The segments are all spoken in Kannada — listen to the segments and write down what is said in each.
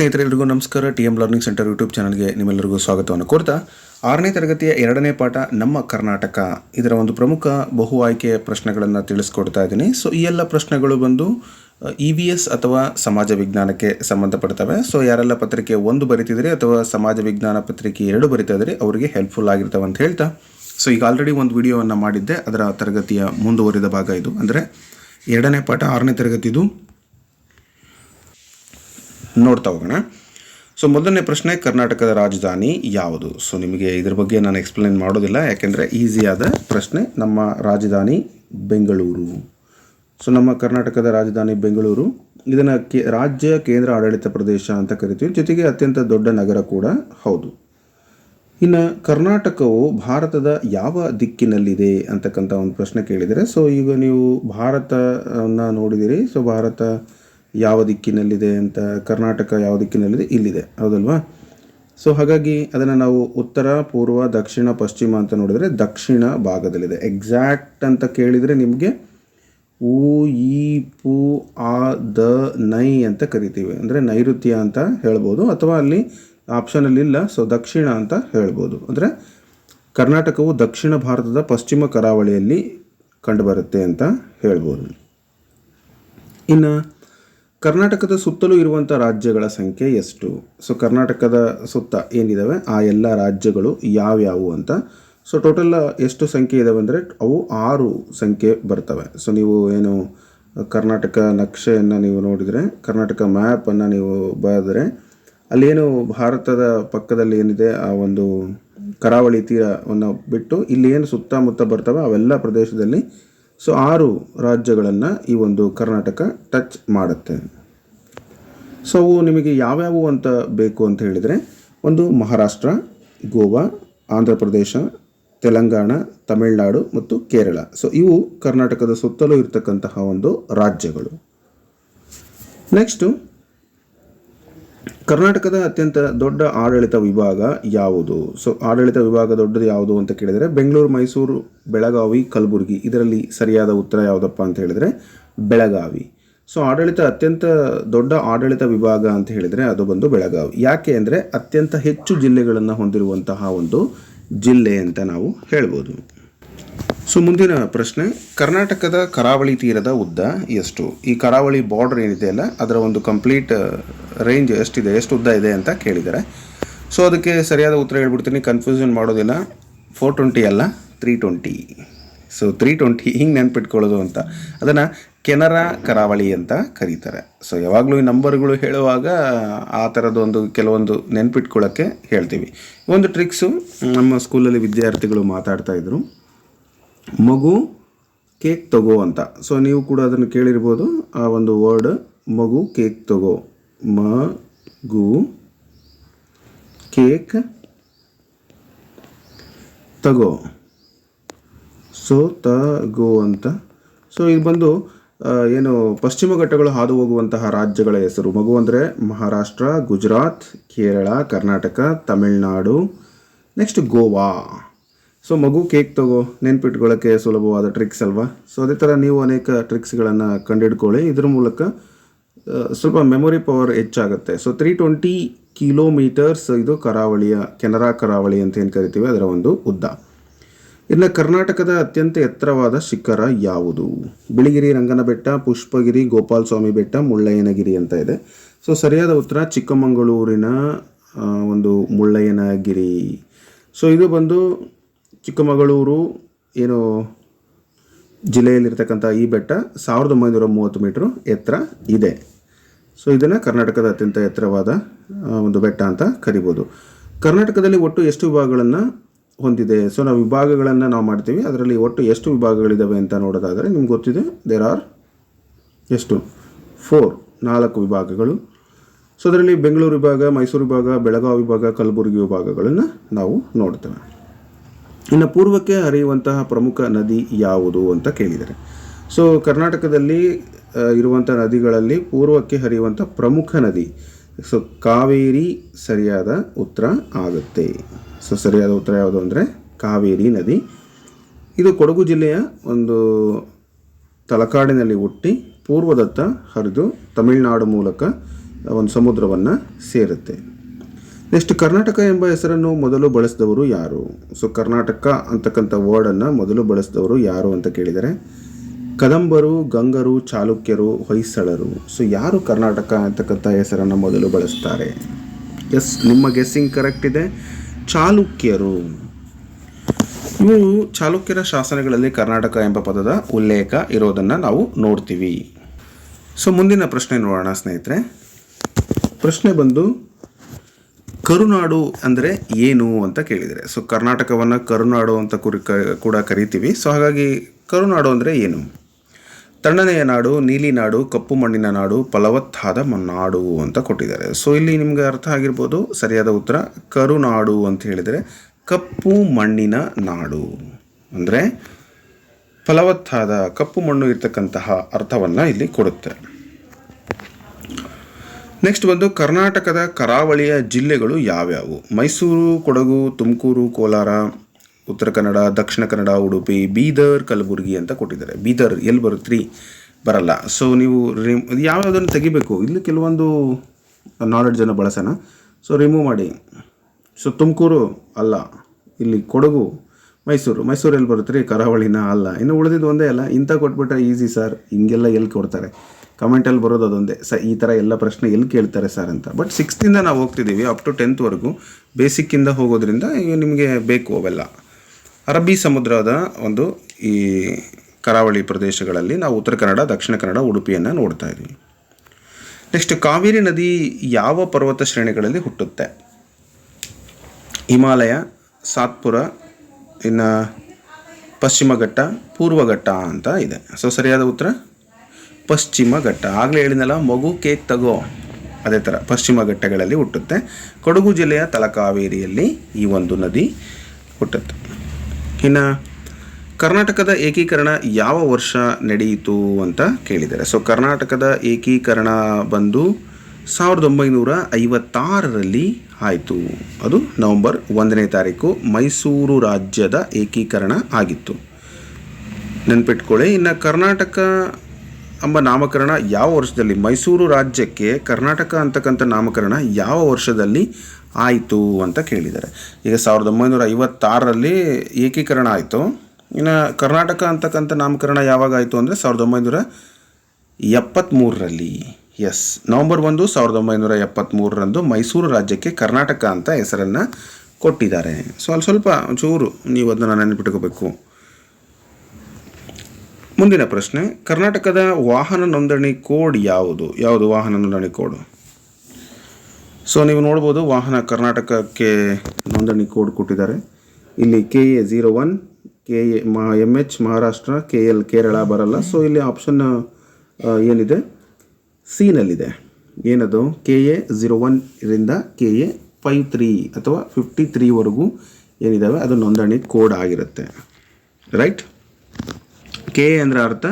ಸ್ನೇಹಿತರೆಲ್ಲರಿಗೂ ನಮಸ್ಕಾರ. T M learning centre YouTube ಚಾನಲ್ಗೆ ನಿಮ್ಮೆಲ್ಲರಿಗೂ ಸ್ವಾಗತವನ್ನು ಕೋರ್ತಾ, ಆರನೇ ತರಗತಿಯ ಎರಡನೇ ಪಾಠ ನಮ್ಮ ಕರ್ನಾಟಕ. ಇದರ ಒಂದು ಪ್ರಮುಖ ಬಹು ಆಯ್ಕೆಯ ಪ್ರಶ್ನೆಗಳನ್ನು ತಿಳಿಸ್ಕೊಡ್ತಾ ಇದ್ದೀನಿ. ಸೊ ಈ ಎಲ್ಲ ಪ್ರಶ್ನೆಗಳು ಬಂದು ಇ ವಿ ಎಸ್ ಅಥವಾ ಸಮಾಜ ವಿಜ್ಞಾನಕ್ಕೆ ಸಂಬಂಧಪಡ್ತವೆ. ಸೊ ಯಾರೆಲ್ಲ ಪತ್ರಿಕೆ ಒಂದು ಬರಿತಿದ್ರೆ ಅಥವಾ ಸಮಾಜ ವಿಜ್ಞಾನ ಪತ್ರಿಕೆ ಎರಡು ಬರಿತಾ ಇದ್ದೀರಿ, ಅವರಿಗೆ ಹೆಲ್ಪ್ಫುಲ್ ಆಗಿರ್ತವೆ ಅಂತ ಹೇಳ್ತಾ ಸೊ ಈಗ ಆಲ್ರೆಡಿ ಒಂದು ವಿಡಿಯೋವನ್ನು ಮಾಡಿದ್ದೆ. ಅದರ ತರಗತಿಯ ಮುಂದುವರಿದ ಭಾಗ ಇದು. ಅಂದರೆ, ಎರಡನೇ ಪಾಠ ಆರನೇ ತರಗತಿದು. ನೋಡ್ತಾ ಹೋಗೋಣ. ಸೊ, ಮೊದಲನೇ ಪ್ರಶ್ನೆ, ಕರ್ನಾಟಕದ ರಾಜಧಾನಿ ಯಾವುದು? ಸೊ, ನಿಮಗೆ ಇದ್ರ ಬಗ್ಗೆ ನಾನು ಎಕ್ಸ್ಪ್ಲೇನ್ ಮಾಡೋದಿಲ್ಲ, ಯಾಕೆಂದರೆ ಈಸಿಯಾದ ಪ್ರಶ್ನೆ, ನಮ್ಮ ರಾಜಧಾನಿ ಬೆಂಗಳೂರು. ಸೊ, ನಮ್ಮ ಕರ್ನಾಟಕದ ರಾಜಧಾನಿ ಬೆಂಗಳೂರು, ಇದನ್ನು ಕೆ, ರಾಜ್ಯ ಕೇಂದ್ರ ಆಡಳಿತ ಪ್ರದೇಶ ಅಂತ ಕರಿತೀವಿ, ಜೊತೆಗೆ ಅತ್ಯಂತ ದೊಡ್ಡ ನಗರ ಕೂಡ ಹೌದು. ಇನ್ನು ಕರ್ನಾಟಕವು ಭಾರತದ ಯಾವ ದಿಕ್ಕಿನಲ್ಲಿದೆ ಅಂತಕ್ಕಂಥ ಒಂದು ಪ್ರಶ್ನೆ ಕೇಳಿದರೆ, ಸೊ, ಈಗ ನೀವು ಭಾರತವನ್ನು ನೋಡಿದಿರಿ, ಸೊ, ಭಾರತ ಯಾವ ದಿಕ್ಕಿನಲ್ಲಿದೆ ಅಂತ, ಕರ್ನಾಟಕ ಯಾವ ದಿಕ್ಕಿನಲ್ಲಿದೆ, ಇಲ್ಲಿದೆ. ಹೌದಲ್ವಾ? ಸೊ ಹಾಗಾಗಿ ಅದನ್ನು ನಾವು ಉತ್ತರ, ಪೂರ್ವ, ದಕ್ಷಿಣ, ಪಶ್ಚಿಮ ಅಂತ ನೋಡಿದರೆ ದಕ್ಷಿಣ ಭಾಗದಲ್ಲಿದೆ. ಎಕ್ಸಾಕ್ಟ್ ಅಂತ ಕೇಳಿದರೆ ನಿಮಗೆ ಊ ಈ, ಪು, ಆ, ದ, ನೈ ಅಂತ ಕರಿತೀವಿ. ಅಂದರೆ ನೈಋತ್ಯ ಅಂತ ಹೇಳ್ಬೋದು, ಅಥವಾ ಅಲ್ಲಿ ಆಪ್ಷನಲ್ಲಿ ಇಲ್ಲ ಸೊ ದಕ್ಷಿಣ ಅಂತ ಹೇಳ್ಬೋದು. ಅಂದರೆ ಕರ್ನಾಟಕವು ದಕ್ಷಿಣ ಭಾರತದ ಪಶ್ಚಿಮ ಕರಾವಳಿಯಲ್ಲಿ ಕಂಡುಬರುತ್ತೆ ಅಂತ ಹೇಳ್ಬೋದು. ಇನ್ನು ಕರ್ನಾಟಕದ ಸುತ್ತಲೂ ಇರುವಂಥ ರಾಜ್ಯಗಳ ಸಂಖ್ಯೆ ಎಷ್ಟು? ಸೊ ಕರ್ನಾಟಕದ ಸುತ್ತ ಏನಿದ್ದಾವೆ ಆ ಎಲ್ಲ ರಾಜ್ಯಗಳು ಯಾವ್ಯಾವು ಅಂತ. ಸೊ ಟೋಟಲ್ ಎಷ್ಟು ಸಂಖ್ಯೆ ಇದ್ದಾವೆ ಅಂದರೆ ಅವು ಆರು ಸಂಖ್ಯೆ ಬರ್ತವೆ. ಸೊ ನೀವು ಏನು ಕರ್ನಾಟಕ ನಕ್ಷೆಯನ್ನು ನೀವು ನೋಡಿದರೆ, ಕರ್ನಾಟಕ ಮ್ಯಾಪನ್ನು ನೀವು ಬರೆದರೆ ಅಲ್ಲೇನು ಭಾರತದ ಪಕ್ಕದಲ್ಲಿ ಏನಿದೆ, ಆ ಒಂದು ಕರಾವಳಿ ತೀರವನ್ನು ಬಿಟ್ಟು ಇಲ್ಲಿ ಏನು ಸುತ್ತಮುತ್ತ ಬರ್ತವೆ, ಅವೆಲ್ಲ ಪ್ರದೇಶದಲ್ಲಿ ಸೊ ಆರು ರಾಜ್ಯಗಳನ್ನು ಈ ಒಂದು ಕರ್ನಾಟಕ ಟಚ್ ಮಾಡುತ್ತೆ. ಸೊ ಅವು ನಿಮಗೆ ಯಾವ್ಯಾವು ಅಂತ ಬೇಕು ಅಂತ ಹೇಳಿದರೆ, ಒಂದು ಮಹಾರಾಷ್ಟ್ರ, ಗೋವಾ, ಆಂಧ್ರ ಪ್ರದೇಶ, ತೆಲಂಗಾಣ, ತಮಿಳುನಾಡು ಮತ್ತು ಕೇರಳ. ಸೊ ಇವು ಕರ್ನಾಟಕದ ಸುತ್ತಲೂ ಇರತಕ್ಕಂತಹ ಒಂದು ರಾಜ್ಯಗಳು. ನೆಕ್ಸ್ಟು ಕರ್ನಾಟಕದ ಅತ್ಯಂತ ದೊಡ್ಡ ಆಡಳಿತ ವಿಭಾಗ ಯಾವುದು? ಸೊ ಆಡಳಿತ ವಿಭಾಗ ದೊಡ್ಡದು ಯಾವುದು ಅಂತ ಕೇಳಿದರೆ ಬೆಂಗಳೂರು, ಮೈಸೂರು, ಬೆಳಗಾವಿ, ಕಲಬುರಗಿ. ಇದರಲ್ಲಿ ಸರಿಯಾದ ಉತ್ತರ ಯಾವುದಪ್ಪ ಅಂತ ಹೇಳಿದರೆ ಬೆಳಗಾವಿ. ಸೊ ಆಡಳಿತ ಅತ್ಯಂತ ದೊಡ್ಡ ಆಡಳಿತ ವಿಭಾಗ ಅಂತ ಹೇಳಿದರೆ ಅದು ಬಂದು ಬೆಳಗಾವಿ. ಯಾಕೆ ಅಂದರೆ ಅತ್ಯಂತ ಹೆಚ್ಚು ಜಿಲ್ಲೆಗಳನ್ನು ಹೊಂದಿರುವಂತಹ ಒಂದು ಜಿಲ್ಲೆ ಅಂತ ನಾವು ಹೇಳ್ಬೋದು. ಸೊ, ಮುಂದಿನ ಪ್ರಶ್ನೆ, ಕರ್ನಾಟಕದ ಕರಾವಳಿ ತೀರದ ಉದ್ದ ಎಷ್ಟು? ಈ ಕರಾವಳಿ ಬಾರ್ಡರ್ ಏನಿದೆ ಅಲ್ಲ, ಅದರ ಒಂದು ಕಂಪ್ಲೀಟ್ ರೇಂಜ್ ಎಷ್ಟಿದೆ, ಎಷ್ಟು ಉದ್ದ ಇದೆ ಅಂತ ಕೇಳಿದ್ದಾರೆ. ಸೊ, ಅದಕ್ಕೆ ಸರಿಯಾದ ಉತ್ತರ ಹೇಳ್ಬಿಡ್ತೀನಿ ಕನ್ಫ್ಯೂಷನ್ ಮಾಡೋದಿಲ್ಲ. ಫೋರ್ ಟ್ವೆಂಟಿ ಅಲ್ಲ three twenty so three twenty ಹಿಂಗೆ ನೆನ್ಪಿಟ್ಕೊಳ್ಳೋದು ಅಂತ. ಅದನ್ನು ಕೆನರಾ ಕರಾವಳಿ ಅಂತ ಕರೀತಾರೆ. ಸೊ ಯಾವಾಗಲೂ ಈ ನಂಬರ್ಗಳು ಹೇಳುವಾಗ ಆ ಥರದೊಂದು ಕೆಲವೊಂದು ನೆನ್ಪಿಟ್ಕೊಳ್ಳೋಕ್ಕೆ ಹೇಳ್ತೀವಿ. ಒಂದು ಟ್ರಿಕ್ಸು ನಮ್ಮ ಸ್ಕೂಲಲ್ಲಿ ವಿದ್ಯಾರ್ಥಿಗಳು ಮಾತಾಡ್ತಾ ಇದ್ರು. ಮಗು ಕೇಕ್ ತಗೋ ಅಂತ. ಸೊ ನೀವು ಕೂಡ ಅದನ್ನು ಕೇಳಿರ್ಬೋದು. ಆ ಒಂದು ವರ್ಡ್ ಮಗು ಕೇಕ್ ತಗೋ. ಮಗು ಕೇಕ್ ತಗೋ. ಸೊ ತಗೋ ಅಂತ. ಸೊ ಇದು ಬಂದು ಏನು ಪಶ್ಚಿಮ ಘಟ್ಟಗಳು ಹಾದು ಹೋಗುವಂತಹ ರಾಜ್ಯಗಳ ಹೆಸರು. ಮಗು ಅಂದರೆ ಮಹಾರಾಷ್ಟ್ರ, ಗುಜರಾತ್, ಕೇರಳ, ಕರ್ನಾಟಕ, ತಮಿಳುನಾಡು ನೆಕ್ಸ್ಟ್ ಗೋವಾ. ಸೊ ಮಗು ಕೇಕ್ ತಗೋ ನೆನ್ಪಿಟ್ಕೊಳ್ಳೋಕ್ಕೆ ಸುಲಭವಾದ ಟ್ರಿಕ್ಸ್ ಅಲ್ವಾ? ಸೊ ಅದೇ ಥರ ನೀವು ಅನೇಕ ಟ್ರಿಕ್ಸ್ಗಳನ್ನು ಕಂಡುಹಿಡ್ಕೊಳ್ಳಿ ಇದ್ರ ಮೂಲಕ ಸ್ವಲ್ಪ ಮೆಮೊರಿ ಪವರ್ ಹೆಚ್ಚಾಗುತ್ತೆ. ಸೊ ತ್ರೀ ಟ್ವೆಂಟಿ ಕಿಲೋಮೀಟರ್ಸ್ ಇದು ಕರಾವಳಿಯ, ಕೆನರಾ ಕರಾವಳಿ ಅಂತ ಏನು ಕರಿತೀವಿ? ಅದರ ಒಂದು ಉದ್ದ. ಇನ್ನು ಕರ್ನಾಟಕದ ಅತ್ಯಂತ ಎತ್ತರವಾದ ಶಿಖರ ಯಾವುದು? ಬಿಳಿಗಿರಿ ರಂಗನ ಬೆಟ್ಟ ಪುಷ್ಪಗಿರಿ ಗೋಪಾಲ ಸ್ವಾಮಿ ಬೆಟ್ಟ, ಮುಳ್ಳಯ್ಯನಗಿರಿ ಅಂತ ಇದೆ. ಸೊ ಸರಿಯಾದ ಉತ್ತರ ಚಿಕ್ಕಮಗಳೂರಿನ ಒಂದು ಮುಳ್ಳಯ್ಯನಗಿರಿ. ಸೊ ಇದು ಬಂದು ಚಿಕ್ಕಮಗಳೂರು ಏನು ಜಿಲ್ಲೆಯಲ್ಲಿರ್ತಕ್ಕಂಥ ಈ ಬೆಟ್ಟ ಸಾವಿರದ ಒಂಬೈನೂರ ಮೂವತ್ತು ಮೀಟ್ರ್ ಎತ್ತರ ಇದೆ. ಸೊ ಇದನ್ನು ಕರ್ನಾಟಕದ ಅತ್ಯಂತ ಎತ್ತರವಾದ ಒಂದು ಬೆಟ್ಟ ಅಂತ ಕರಿಬೋದು. ಕರ್ನಾಟಕದಲ್ಲಿ ಒಟ್ಟು ಎಷ್ಟು ವಿಭಾಗಗಳನ್ನು ಹೊಂದಿದೆ? ಸೊ ನಾವು ವಿಭಾಗಗಳನ್ನು ನಾವು ಮಾಡ್ತೀವಿ. ಅದರಲ್ಲಿ ಒಟ್ಟು ಎಷ್ಟು ವಿಭಾಗಗಳಿದ್ದಾವೆ ಅಂತ ನೋಡೋದಾದರೆ ನಿಮ್ಗೆ ಗೊತ್ತಿದೆ ದೇರ್ ಆರ್ ಎಷ್ಟು? ಫೋರ್ ನಾಲ್ಕು ವಿಭಾಗಗಳು. ಸೊ ಅದರಲ್ಲಿ ಬೆಂಗಳೂರು ವಿಭಾಗ, ಮೈಸೂರು ವಿಭಾಗ, ಬೆಳಗಾವಿ ವಿಭಾಗ, ಕಲಬುರಗಿ ವಿಭಾಗಗಳನ್ನು ನಾವು ನೋಡ್ತೇವೆ. ಇನ್ನು ಪೂರ್ವಕ್ಕೆ ಹರಿಯುವಂತಹ ಪ್ರಮುಖ ನದಿ ಯಾವುದು ಅಂತ ಕೇಳಿದ್ದಾರೆ ಸೊ ಕರ್ನಾಟಕದಲ್ಲಿ ಇರುವಂಥ ನದಿಗಳಲ್ಲಿ ಪೂರ್ವಕ್ಕೆ ಹರಿಯುವಂಥ ಪ್ರಮುಖ ನದಿ ಸೊ ಕಾವೇರಿ ಸರಿಯಾದ ಉತ್ತರ ಆಗುತ್ತೆ. ಸೊ ಸರಿಯಾದ ಉತ್ತರ ಯಾವುದು ಅಂದರೆ ಕಾವೇರಿ ನದಿ. ಇದು ಕೊಡಗು ಜಿಲ್ಲೆಯ ಒಂದು ತಲಕಾಡಿನಲ್ಲಿ ಹುಟ್ಟಿ ಪೂರ್ವದತ್ತ ಹರಿದು ತಮಿಳುನಾಡು ಮೂಲಕ ಒಂದು ಸಮುದ್ರವನ್ನು ಸೇರುತ್ತೆ. ನೆಕ್ಸ್ಟ್ ಕರ್ನಾಟಕ ಎಂಬ ಹೆಸರನ್ನು ಮೊದಲು ಬಳಸಿದವರು ಯಾರು? ಸೊ ಕರ್ನಾಟಕ ಅಂತಕ್ಕಂಥ ವರ್ಡನ್ನು ಮೊದಲು ಬಳಸಿದವರು ಯಾರು ಅಂತ ಕೇಳಿದರೆ, ಕದಂಬರು, ಗಂಗರು, ಚಾಲುಕ್ಯರು, ಹೊಯ್ಸಳರು. ಸೊ ಯಾರು ಕರ್ನಾಟಕ ಅಂತಕ್ಕಂಥ ಹೆಸರನ್ನು ಮೊದಲು ಬಳಸ್ತಾರೆ? ಎಸ್ ನಿಮ್ಮ ಗೆಸ್ಸಿಂಗ್ ಕರೆಕ್ಟ್ ಇದೆ. ಚಾಲುಕ್ಯರು. ಇವು ಚಾಲುಕ್ಯರ ಶಾಸನಗಳಲ್ಲಿ ಕರ್ನಾಟಕ ಎಂಬ ಪದದ ಉಲ್ಲೇಖ ಇರೋದನ್ನು ನಾವು ನೋಡ್ತೀವಿ. ಸೊ ಮುಂದಿನ ಪ್ರಶ್ನೆ ನೋಡೋಣ ಸ್ನೇಹಿತರೆ. ಪ್ರಶ್ನೆ ಬಂದು ಕರುನಾಡು ಅಂದರೆ ಏನು ಅಂತ ಕೇಳಿದರೆ ಸೊ ಕರ್ನಾಟಕವನ್ನು ಕರುನಾಡು ಅಂತ ಕುರಿ ಕೂಡ ಕರಿತೀವಿ. ಸೊ ಹಾಗಾಗಿ ಕರುನಾಡು ಅಂದರೆ ಏನು? ತಣ್ಣನೆಯ ನಾಡು, ನೀಲಿ ನಾಡು, ಕಪ್ಪು ಮಣ್ಣಿನ ನಾಡು, ಫಲವತ್ತಾದ ಮನ್ನಾಡು ನಾಡು ಅಂತ ಕೊಟ್ಟಿದ್ದಾರೆ. ಸೊ ಇಲ್ಲಿ ನಿಮಗೆ ಅರ್ಥ ಆಗಿರ್ಬೋದು, ಸರಿಯಾದ ಉತ್ತರ ಕರುನಾಡು ಅಂತ ಹೇಳಿದರೆ ಕಪ್ಪು ಮಣ್ಣಿನ ನಾಡು. ಅಂದರೆ ಫಲವತ್ತಾದ ಕಪ್ಪು ಮಣ್ಣು ಇರತಕ್ಕಂತಹ ಅರ್ಥವನ್ನು ಇಲ್ಲಿ ಕೊಡುತ್ತೆ. ನೆಕ್ಸ್ಟ್ ಬಂದು ಕರ್ನಾಟಕದ ಕರಾವಳಿಯ ಜಿಲ್ಲೆಗಳು ಯಾವ್ಯಾವು? ಮೈಸೂರು, ಕೊಡಗು, ತುಮಕೂರು, ಕೋಲಾರ, ಉತ್ತರ ಕನ್ನಡ, ದಕ್ಷಿಣ ಕನ್ನಡ, ಉಡುಪಿ, ಬೀದರ್, ಕಲಬುರಗಿ ಅಂತ ಕೊಟ್ಟಿದ್ದಾರೆ. ಬೀದರ್ ಎಲ್ಲಿ ಬರುತ್ತೆ ರೀ ಬರಲ್ಲ. ಸೊ ನೀವು ರಿಮ್ ಯಾವ್ಯಾವುದನ್ನು ತೆಗಿಬೇಕು? ಇಲ್ಲಿ ಕೆಲವೊಂದು ನಾಲೆಡ್ಜನ್ನು ಬಳಸೋಣ. ಸೊ ರಿಮೂವ್ ಮಾಡಿ. ಸೊ ತುಮಕೂರು ಅಲ್ಲ. ಇಲ್ಲಿ ಕೊಡಗು, ಮೈಸೂರು. ಮೈಸೂರು ಎಲ್ಲಿ ಬರುತ್ತೆ ರೀ ಕರಾವಳಿನ ಅಲ್ಲ. ಇನ್ನು ಉಳಿದಿದ್ದು ಒಂದೇ ಅಲ್ಲ. ಇಂಥ ಕೊಟ್ಬಿಟ್ರೆ ಈಸಿ ಸರ್ ಹಿಂಗೆಲ್ಲ ಎಲ್ಲಿ ಕೊಡ್ತಾರೆ. ಕಮೆಂಟಲ್ಲಿ ಬರೋದು ಅದೊಂದೇ. ಸ, ಈ ಥರ ಎಲ್ಲ ಪ್ರಶ್ನೆ ಎಲ್ಲಿ ಕೇಳ್ತಾರೆ ಸರ್ ಅಂತ. ಬಟ್ ಸಿಕ್ಸ್ತಿಂದ ನಾವು ಹೋಗ್ತಿದ್ದೀವಿ ಅಪ್ ಟು ಟೆಂತ್ವರೆಗೂ ಬೇಸಿಕ್ಕಿಂದ ಹೋಗೋದ್ರಿಂದ ನಿಮಗೆ ಬೇಕು ಅವೆಲ್ಲ. ಅರಬ್ಬಿ ಸಮುದ್ರದ ಒಂದು ಈ ಕರಾವಳಿ ಪ್ರದೇಶಗಳಲ್ಲಿ ನಾವು ಉತ್ತರ ಕನ್ನಡ, ದಕ್ಷಿಣ ಕನ್ನಡ, ಉಡುಪಿಯನ್ನು ನೋಡ್ತಾ ಇದ್ದೀವಿ. ನೆಕ್ಸ್ಟ್ ಕಾವೇರಿ ನದಿ ಯಾವ ಪರ್ವತ ಶ್ರೇಣಿಗಳಲ್ಲಿ ಹುಟ್ಟುತ್ತೆ? ಹಿಮಾಲಯ, ಸಾತ್ಪುರ, ಇನ್ನು ಪಶ್ಚಿಮ ಘಟ್ಟ, ಪೂರ್ವ ಘಟ್ಟ ಅಂತ ಇದೆ. ಸೊ ಸರಿಯಾದ ಉತ್ತರ? ಪಶ್ಚಿಮ ಘಟ್ಟ. ಆಗಲೇ ಹೇಳಿದ್ನಲ್ಲ, ಮಗು ಕೇಕ್ ತಗೋ. ಅದೇ ಥರ ಪಶ್ಚಿಮ ಘಟ್ಟಗಳಲ್ಲಿ ಹುಟ್ಟುತ್ತೆ. ಕೊಡಗು ಜಿಲ್ಲೆಯ ತಲಕಾವೇರಿಯಲ್ಲಿ ಈ ಒಂದು ನದಿ ಹುಟ್ಟುತ್ತೆ. ಇನ್ನು ಕರ್ನಾಟಕದ ಏಕೀಕರಣ ಯಾವ ವರ್ಷ ನಡೆಯಿತು ಅಂತ ಕೇಳಿದ್ದಾರೆ ಸೊ ಕರ್ನಾಟಕದ ಏಕೀಕರಣ ಬಂದು ಸಾವಿರದ ಒಂಬೈನೂರ ಐವತ್ತಾರರಲ್ಲಿ ಆಯಿತು. ಅದು ನವೆಂಬರ್ ಒಂದನೇ ತಾರೀಕು ಮೈಸೂರು ರಾಜ್ಯದ ಏಕೀಕರಣ ಆಗಿತ್ತು. ನೆನ್ಪಿಟ್ಕೊಳ್ಳಿ, ಇನ್ನು ಕರ್ನಾಟಕ ಎಂಬ ನಾಮಕರಣ ಯಾವ ವರ್ಷದಲ್ಲಿ? ಮೈಸೂರು ರಾಜ್ಯಕ್ಕೆ ಕರ್ನಾಟಕ ಅಂತಕ್ಕಂಥ ನಾಮಕರಣ ಯಾವ ವರ್ಷದಲ್ಲಿ ಆಯಿತು ಅಂತ ಕೇಳಿದ್ದಾರೆ. ಈಗ ಸಾವಿರದ ಒಂಬೈನೂರ ಐವತ್ತಾರರಲ್ಲಿ ಏಕೀಕರಣ ಆಯಿತು. ಇನ್ನು ಕರ್ನಾಟಕ ಅಂತಕ್ಕಂಥ ನಾಮಕರಣ ಯಾವಾಗ ಆಯಿತು ಅಂದರೆ ಸಾವಿರದ ಒಂಬೈನೂರ ಎಪ್ಪತ್ತ್ಮೂರರಲ್ಲಿ. ಎಸ್, ನವಂಬರ್ ಒಂದು ಸಾವಿರದ ಒಂಬೈನೂರ ಎಪ್ಪತ್ತ್ಮೂರರಂದು ಮೈಸೂರು ರಾಜ್ಯಕ್ಕೆ ಕರ್ನಾಟಕ ಅಂತ ಹೆಸರನ್ನು ಕೊಟ್ಟಿದ್ದಾರೆ. ಸೊ, ಅಲ್ಲಿ ಸ್ವಲ್ಪ ಚೂರು ನೀವು ಅದನ್ನು ನೆನಪಿಟ್ಕೋಬೇಕು. ಮುಂದಿನ ಪ್ರಶ್ನೆ, ಕರ್ನಾಟಕದ ವಾಹನ ನೋಂದಣಿ ಕೋಡ್ ಯಾವುದು? ಯಾವುದು ವಾಹನ ನೋಂದಣಿ ಕೋಡ್? ಸೊ ನೀವು ನೋಡ್ಬೋದು ವಾಹನ ಕರ್ನಾಟಕಕ್ಕೆ ನೋಂದಣಿ ಕೋಡ್ ಕೊಟ್ಟಿದ್ದಾರೆ. ಇಲ್ಲಿ K A zero one, K A ಮಾ M H, Maharashtra, K L, Kerala ಬರಲ್ಲ. ಸೊ ಇಲ್ಲಿ ಆಪ್ಷನ್ ಏನಿದೆ? ಸಿನಲ್ಲಿದೆ ಏನದು? ಕೆ ಎ ಜೀರೋ ಒನ್ ಇದರಿಂದ ಕೆ ಎ ಫೈವ್ ತ್ರೀ ಅಥವಾ ಫಿಫ್ಟಿ ತ್ರೀವರೆಗೂ ಏನಿದ್ದಾವೆ ಅದು ನೋಂದಣಿ ಕೋಡ್ ಆಗಿರುತ್ತೆ. ರೈಟ್ ಕೆ ಅಂದ್ರ ಅರ್ಥ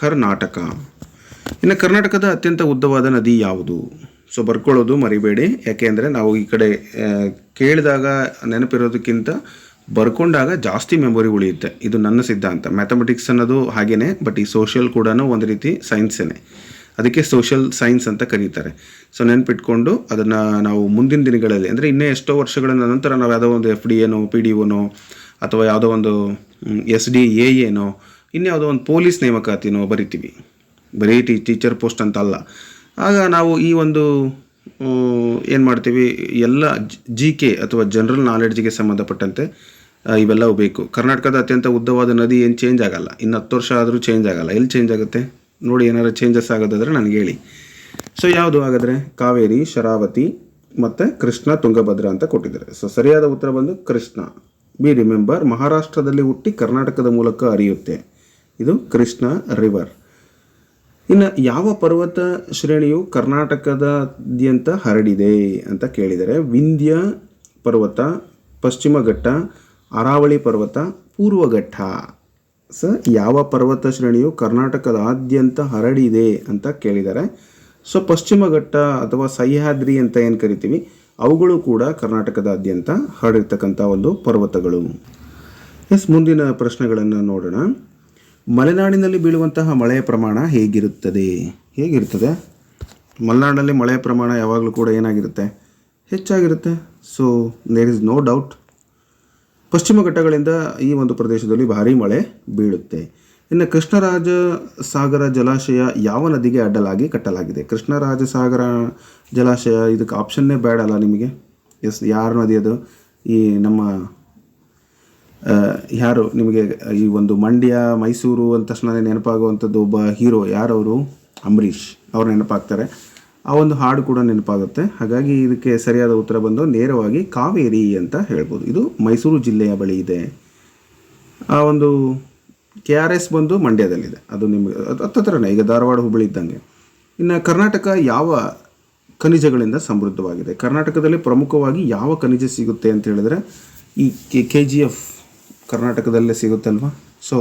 ಕರ್ನಾಟಕ. ಇನ್ನು ಕರ್ನಾಟಕದ ಅತ್ಯಂತ ಉದ್ದವಾದ ನದಿ ಯಾವುದು? ಸೊ ಬರ್ಕೊಳ್ಳೋದು ಮರಿಬೇಡಿ. ಯಾಕೆಂದರೆ ನಾವು ಈ ಕಡೆ ಕೇಳಿದಾಗ, ನೆನಪಿರೋದಕ್ಕಿಂತ ಬರ್ಕೊಂಡಾಗ ಜಾಸ್ತಿ ಮೆಮೊರಿ ಉಳಿಯುತ್ತೆ. ಇದು ನನ್ನ ಸಿದ್ಧಾಂತ. ಮ್ಯಾಥಮೆಟಿಕ್ಸ್ ಅನ್ನೋದು ಹಾಗೇನೆ ಬಟ್ ಈ ಸೋಷಿಯಲ್ ಕೂಡ ಒಂದು ರೀತಿ ಸೈನ್ಸೇನೆ ಅದಕ್ಕೆ ಸೋಷಿಯಲ್ ಸೈನ್ಸ್ ಅಂತ ಕರೀತಾರೆ. ಸೊ ನೆನಪಿಟ್ಕೊಂಡು ಅದನ್ನು ನಾವು ಮುಂದಿನ ದಿನಗಳಲ್ಲಿ, ಅಂದರೆ ಇನ್ನೇ ಎಷ್ಟೋ ವರ್ಷಗಳ ನಂತರ ನಾವು ಯಾವುದೋ ಒಂದು ಎಫ್ ಡಿ ಏನೋ ಪಿ ಡಿ ಒನೋ ಅಥವಾ ಯಾವುದೋ ಒಂದು ಎಸ್ ಡಿ ಎ ಏನೋ ಇನ್ಯಾವುದೋ ಒಂದು ಪೊಲೀಸ್ ನೇಮಕಾತಿನೋ ಬರಿತೀವಿ. ಬರೀ ಟೀ, ಟೀಚರ್ ಪೋಸ್ಟ್ ಅಂತ ಅಲ್ಲ. ಆಗ ನಾವು ಈ ಒಂದು ಏನು ಮಾಡ್ತೀವಿ, ಎಲ್ಲ ಜಿ ಕೆ ಅಥವಾ ಜನರಲ್ ನಾಲೆಡ್ಜ್ಗೆ ಸಂಬಂಧಪಟ್ಟಂತೆ ಇವೆಲ್ಲವೂ ಬೇಕು. ಕರ್ನಾಟಕದ ಅತ್ಯಂತ ಉದ್ದವಾದ ನದಿ ಏನು ಚೇಂಜ್ ಆಗಲ್ಲ. ಇನ್ನು ಹತ್ತು ವರ್ಷ ಆದರೂ ಚೇಂಜ್ ಆಗಲ್ಲ. ಎಲ್ಲಿ ಚೇಂಜ್ ಆಗುತ್ತೆ? ನೋಡಿ ಏನಾದ್ರು ಚೇಂಜಸ್ ಆಗೋದಾದ್ರೆ ನನಗೆ ಹೇಳಿ. ಸೊ ಯಾವುದು ಹಾಗಾದರೆ? ಕಾವೇರಿ, ಶರಾವತಿ ಮತ್ತು ಕೃಷ್ಣ ತುಂಗಭದ್ರ ಅಂತ ಕೊಟ್ಟಿದ್ದಾರೆ. ಸೊ ಸರಿಯಾದ ಉತ್ತರ ಬಂದು ಕೃಷ್ಣ. ಬಿ, ರಿಮೆಂಬರ್ ಮಹಾರಾಷ್ಟ್ರದಲ್ಲಿ ಹುಟ್ಟಿ ಕರ್ನಾಟಕದ ಮೂಲಕ ಹರಿಯುತ್ತೆ. ಇದು ಕೃಷ್ಣ ರಿವರ್ ಇನ್ನು ಯಾವ ಪರ್ವತ ಶ್ರೇಣಿಯು ಕರ್ನಾಟಕದಾದ್ಯಂತ ಹರಡಿದೆ ಅಂತ ಕೇಳಿದರೆ ವಿಂಧ್ಯ ಪರ್ವತ, ಪಶ್ಚಿಮ ಘಟ್ಟ, ಅರಾವಳಿ ಪರ್ವತ, ಪೂರ್ವ ಘಟ್ಟ. ಸ ಯಾವ ಪರ್ವತ ಶ್ರೇಣಿಯು ಕರ್ನಾಟಕದಾದ್ಯಂತ ಹರಡಿದೆ ಅಂತ ಕೇಳಿದ್ದಾರೆ ಸೊ ಪಶ್ಚಿಮ ಘಟ್ಟ ಅಥವಾ ಸಹ್ಯಾದ್ರಿ ಅಂತ ಏನು ಕರಿತೀವಿ, ಅವುಗಳು ಕೂಡ ಕರ್ನಾಟಕದಾದ್ಯಂತ ಹರಡಿರ್ತಕ್ಕಂಥ ಒಂದು ಪರ್ವತಗಳು. ಎಸ್, ಮುಂದಿನ ಪ್ರಶ್ನೆಗಳನ್ನು ನೋಡೋಣ. ಮಲೆನಾಡಿನಲ್ಲಿ ಬೀಳುವಂತಹ ಮಳೆಯ ಪ್ರಮಾಣ ಹೇಗಿರುತ್ತದೆ? ಹೇಗಿರ್ತದೆ ಮಲೆನಾಡಲ್ಲಿ ಮಳೆಯ ಪ್ರಮಾಣ ಯಾವಾಗಲೂ ಕೂಡ ಏನಾಗಿರುತ್ತೆ? ಹೆಚ್ಚಾಗಿರುತ್ತೆ. So there is no doubt ಪಶ್ಚಿಮ ಘಟ್ಟಗಳಿಂದ ಈ ಒಂದು ಪ್ರದೇಶದಲ್ಲಿ ಭಾರೀ ಮಳೆ ಬೀಳುತ್ತೆ. ಇನ್ನು ಕೃಷ್ಣರಾಜ ಸಾಗರ ಜಲಾಶಯ ಯಾವ ನದಿಗೆ ಅಡ್ಡಲಾಗಿ ಕಟ್ಟಲಾಗಿದೆ? ಕೃಷ್ಣರಾಜ ಸಾಗರ ಜಲಾಶಯ ಇದಕ್ಕೆ ಆಪ್ಷನ್ನೇ ಬೇಡಲ್ಲ ನಿಮಗೆ? ಎಸ್ ಯಾರ ನದಿ ಅದು? ಈ ನಮ್ಮ ಯಾರು ನಿಮಗೆ ಈ ಒಂದು ಮಂಡ್ಯ, ಮೈಸೂರು ಅಂದ ತಕ್ಷಣ ನೆನಪಾಗುವಂಥದ್ದು ಒಬ್ಬ ಹೀರೋ ಯಾರವರು? ಅಂಬರೀಷ್. ಅವ್ರು ನೆನಪಾಗ್ತಾರೆ. ಆ ಒಂದು ಹಾಡು ಕೂಡ ನೆನಪಾಗುತ್ತೆ. ಹಾಗಾಗಿ ಇದಕ್ಕೆ ಸರಿಯಾದ ಉತ್ತರ ಬಂದು ನೇರವಾಗಿ ಕಾವೇರಿ ಅಂತ ಹೇಳ್ಬೋದು. ಇದು ಮೈಸೂರು ಜಿಲ್ಲೆಯ ಬಳಿ ಇದೆ. ಆ ಒಂದು ಕೆ ಆರ್ ಎಸ್ ಬಂದು ಮಂಡ್ಯದಲ್ಲಿದೆ. ಅದು ನಿಮಗೆ ಹತ್ತತ್ರನೇ, ಈಗ ಧಾರವಾಡ ಹುಬ್ಬಳ್ಳಿ ಇದ್ದಂಗೆ. ಇನ್ನು ಕರ್ನಾಟಕ ಯಾವ ಖನಿಜಗಳಿಂದ ಸಮೃದ್ಧವಾಗಿದೆ? ಕರ್ನಾಟಕದಲ್ಲಿ ಪ್ರಮುಖವಾಗಿ ಯಾವ ಖನಿಜ ಸಿಗುತ್ತೆ ಅಂತ ಹೇಳಿದ್ರೆ, ಈ ಕೆ ಜಿ ಎಫ್ ಕರ್ನಾಟಕದಲ್ಲೇ ಸಿಗುತ್ತಲ್ವಾ? ಸೊ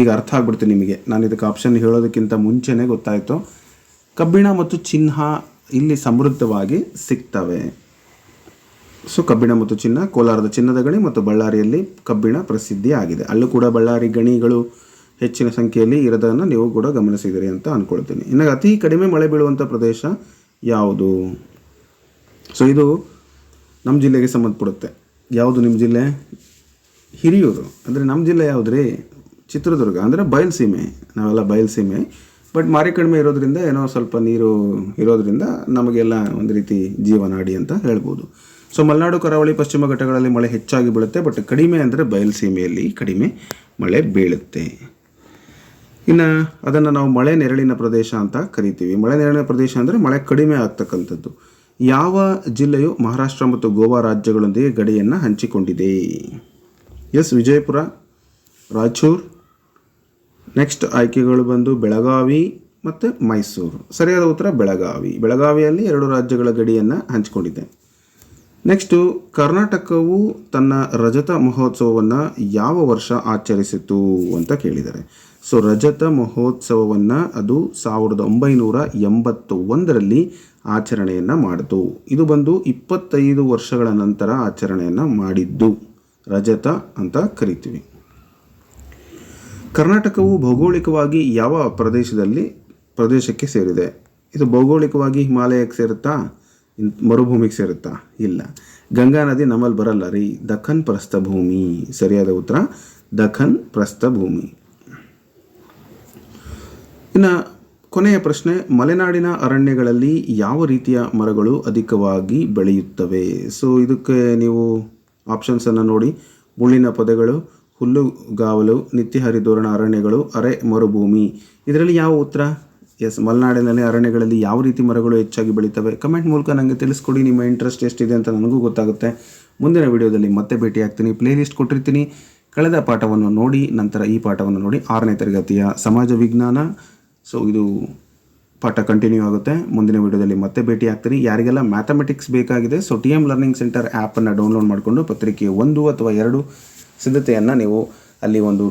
ಈಗ ಅರ್ಥ ಆಗ್ಬಿಡ್ತು ನಿಮಗೆ. ನಾನು ಇದಕ್ಕೆ ಆಪ್ಷನ್ ಹೇಳೋದಕ್ಕಿಂತ ಮುಂಚೆನೇ ಗೊತ್ತಾಯಿತು. ಕಬ್ಬಿಣ ಮತ್ತು ಚಿನ್ನ ಇಲ್ಲಿ ಸಮೃದ್ಧವಾಗಿ ಸಿಗ್ತವೆ. ಸೊ ಕಬ್ಬಿಣ ಮತ್ತು ಚಿನ್ನ, ಕೋಲಾರದ ಚಿನ್ನದ ಗಣಿ ಮತ್ತು ಬಳ್ಳಾರಿಯಲ್ಲಿ ಕಬ್ಬಿಣ ಪ್ರಸಿದ್ಧಿ ಆಗಿದೆ. ಅಲ್ಲೂ ಕೂಡ ಬಳ್ಳಾರಿ ಗಣಿಗಳು ಹೆಚ್ಚಿನ ಸಂಖ್ಯೆಯಲ್ಲಿ ಇರೋದನ್ನು ನೀವು ಕೂಡ ಗಮನಿಸಿದಿರಿ ಅಂತ ಅಂದ್ಕೊಳ್ತೀನಿ ಇನ್ನು ಅತಿ ಕಡಿಮೆ ಮಳೆ ಬೀಳುವಂಥ ಪ್ರದೇಶ ಯಾವುದು? ಸೊ ಇದು ನಮ್ಮ ಜಿಲ್ಲೆಗೆ ಸಂಬಂಧಪಡುತ್ತೆ. ಯಾವುದು ನಿಮ್ಮ ಜಿಲ್ಲೆ? ಹಿರಿಯೂರು, ಅಂದರೆ ನಮ್ಮ ಜಿಲ್ಲೆ ಯಾವುದು ರೀ ಚಿತ್ರದುರ್ಗ, ಅಂದರೆ ಬಯಲುಸೀಮೆ. ನಾವೆಲ್ಲ ಬಯಲುಸೀಮೆ. ಬಟ್ ಮಾರಿ ಕಡಿಮೆ ಇರೋದ್ರಿಂದ ಏನೋ ಸ್ವಲ್ಪ ನೀರು ಇರೋದ್ರಿಂದ ನಮಗೆಲ್ಲ ಒಂದು ರೀತಿ ಜೀವನಾಡಿ ಅಂತ ಹೇಳ್ಬೋದು. ಸೊ ಮಲೆನಾಡು, ಕರಾವಳಿ, ಪಶ್ಚಿಮ ಘಟ್ಟಗಳಲ್ಲಿ ಮಳೆ ಹೆಚ್ಚಾಗಿ ಬೀಳುತ್ತೆ ಬಟ್ ಕಡಿಮೆ ಅಂದರೆ ಬಯಲುಸೀಮೆಯಲ್ಲಿ ಕಡಿಮೆ ಮಳೆ ಬೀಳುತ್ತೆ. ಇನ್ನು ಅದನ್ನು ನಾವು ಮಳೆ ನೆರಳಿನ ಪ್ರದೇಶ ಅಂತ ಕರಿತೀವಿ. ಮಳೆ ನೆರಳಿನ ಪ್ರದೇಶ ಅಂದರೆ ಮಳೆ ಕಡಿಮೆ ಆಗ್ತಕ್ಕಂಥದ್ದು. ಯಾವ ಜಿಲ್ಲೆಯು ಮಹಾರಾಷ್ಟ್ರ ಮತ್ತು ಗೋವಾ ರಾಜ್ಯಗಳೊಂದಿಗೆ ಗಡಿಯನ್ನು ಹಂಚಿಕೊಂಡಿದೆ? ಎಸ್ ವಿಜಯಪುರ, ರಾಯಚೂರು. ನೆಕ್ಸ್ಟ್ ಆಯ್ಕೆಗಳು ಬಂದು ಬೆಳಗಾವಿ ಮತ್ತು ಮೈಸೂರು. ಸರಿಯಾದ ಉತ್ತರ ಬೆಳಗಾವಿ. ಬೆಳಗಾವಿಯಲ್ಲಿ ಎರಡು ರಾಜ್ಯಗಳ ಗಡಿಯನ್ನು ಹಂಚಿಕೊಂಡಿದೆ. ನೆಕ್ಸ್ಟು ಕರ್ನಾಟಕವು ತನ್ನ ರಜತ ಮಹೋತ್ಸವವನ್ನು ಯಾವ ವರ್ಷ ಆಚರಿಸಿತು ಅಂತ ಕೇಳಿದ್ದಾರೆ ಸೊ ರಜತ ಮಹೋತ್ಸವವನ್ನು ಅದು ಸಾವಿರದ ಒಂಬೈನೂರ ಎಂಬತ್ತು ಒಂದರಲ್ಲಿ ಆಚರಣೆಯನ್ನು ಮಾಡಿತು. ಇದು ಬಂದು ಇಪ್ಪತ್ತೈದು ವರ್ಷಗಳ ನಂತರ ಆಚರಣೆಯನ್ನು ಮಾಡಿದ್ದು. ರಜತ ಅಂತ ಕರಿತೀವಿ. ಕರ್ನಾಟಕವು ಭೌಗೋಳಿಕವಾಗಿ ಯಾವ ಪ್ರದೇಶದಲ್ಲಿ ಪ್ರದೇಶಕ್ಕೆ ಸೇರಿದೆ? ಇದು ಭೌಗೋಳಿಕವಾಗಿ ಹಿಮಾಲಯಕ್ಕೆ ಸೇರುತ್ತಾ ಮರುಭೂಮಿಗೆ ಸೇರುತ್ತಾ? ಇಲ್ಲ. ಗಂಗಾ ನದಿ ನಮ್ಮಲ್ಲಿ ಬರಲ್ಲ ರೀ. ದಖನ್ ಪ್ರಸ್ಥಭೂಮಿ. ಸರಿಯಾದ ಉತ್ತರ? ದಖನ್ ಪ್ರಸ್ಥಭೂಮಿ. ಇನ್ನು ಕೊನೆಯ ಪ್ರಶ್ನೆ, ಮಲೆನಾಡಿನ ಅರಣ್ಯಗಳಲ್ಲಿ ಯಾವ ರೀತಿಯ ಮರಗಳು ಅಧಿಕವಾಗಿ ಬೆಳೆಯುತ್ತವೆ? ಸೊ ಇದಕ್ಕೆ ನೀವು ಆಪ್ಷನ್ಸನ್ನು ನೋಡಿ. ಮುಳ್ಳಿನ ಪೊದೆಗಳು ಹುಲ್ಲುಗಾವಲು ನಿತ್ಯ ಹರಿದೋರಣ ಅರಣ್ಯಗಳು, ಅರೆ ಮರುಭೂಮಿ. ಇದರಲ್ಲಿ ಯಾವ ಉತ್ತರ? ಎಸ್ ಮಲೆನಾಡಿನಲ್ಲಿ ಅರಣ್ಯಗಳಲ್ಲಿ ಯಾವ ರೀತಿ ಮರಗಳು ಹೆಚ್ಚಾಗಿ ಬೆಳೀತವೆ? ಕಮೆಂಟ್ ಮೂಲಕ ನನಗೆ ತಿಳಿಸ್ಕೊಡಿ. ನಿಮ್ಮ ಇಂಟ್ರೆಸ್ಟ್ ಎಷ್ಟಿದೆ ಅಂತ ನನಗೂ ಗೊತ್ತಾಗುತ್ತೆ. ಮುಂದಿನ ವಿಡಿಯೋದಲ್ಲಿ ಮತ್ತೆ ಭೇಟಿ ಆಗ್ತೀನಿ ಪ್ಲೇಲಿಸ್ಟ್ ಕೊಟ್ಟಿರ್ತೀನಿ. ಕಳೆದ ಪಾಠವನ್ನು ನೋಡಿ, ನಂತರ ಈ ಪಾಠವನ್ನು ನೋಡಿ ಆರನೇ ತರಗತಿಯ ಸಮಾಜ ವಿಜ್ಞಾನ. ಸೊ ಇದು ಪಾಠ ಕಂಟಿನ್ಯೂ ಆಗುತ್ತೆ. ಮುಂದಿನ ವಿಡಿಯೋದಲ್ಲಿ ಮತ್ತೆ ಭೇಟಿ ಆಗ್ತೀನಿ ಯಾರಿಗೆಲ್ಲ ಮ್ಯಾಥಮೆಟಿಕ್ಸ್ ಬೇಕಾಗಿದೆ so T M learning centre ಆ್ಯಪನ್ನು ಡೌನ್ಲೋಡ್ ಮಾಡಿಕೊಂಡು ಪತ್ರಿಕೆ ಒಂದು ಅಥವಾ ಎರಡು ಸಿದ್ಧತೆಯನ್ನು ನೀವು ಅಲ್ಲಿ ಒಂದು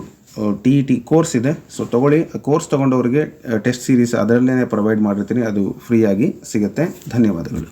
ಟಿ ಇ ಟಿ ಕೋರ್ಸ್ ಇದೆ. ಸೊ ತೊಗೊಳ್ಳಿ. ಕೋರ್ಸ್ ತೊಗೊಂಡವರಿಗೆ ಟೆಸ್ಟ್ ಸೀರೀಸ್ ಅದರಲ್ಲೇ ಪ್ರೊವೈಡ್ ಮಾಡಿರ್ತೀನಿ. ಅದು ಫ್ರೀಯಾಗಿ ಸಿಗುತ್ತೆ. ಧನ್ಯವಾದಗಳು.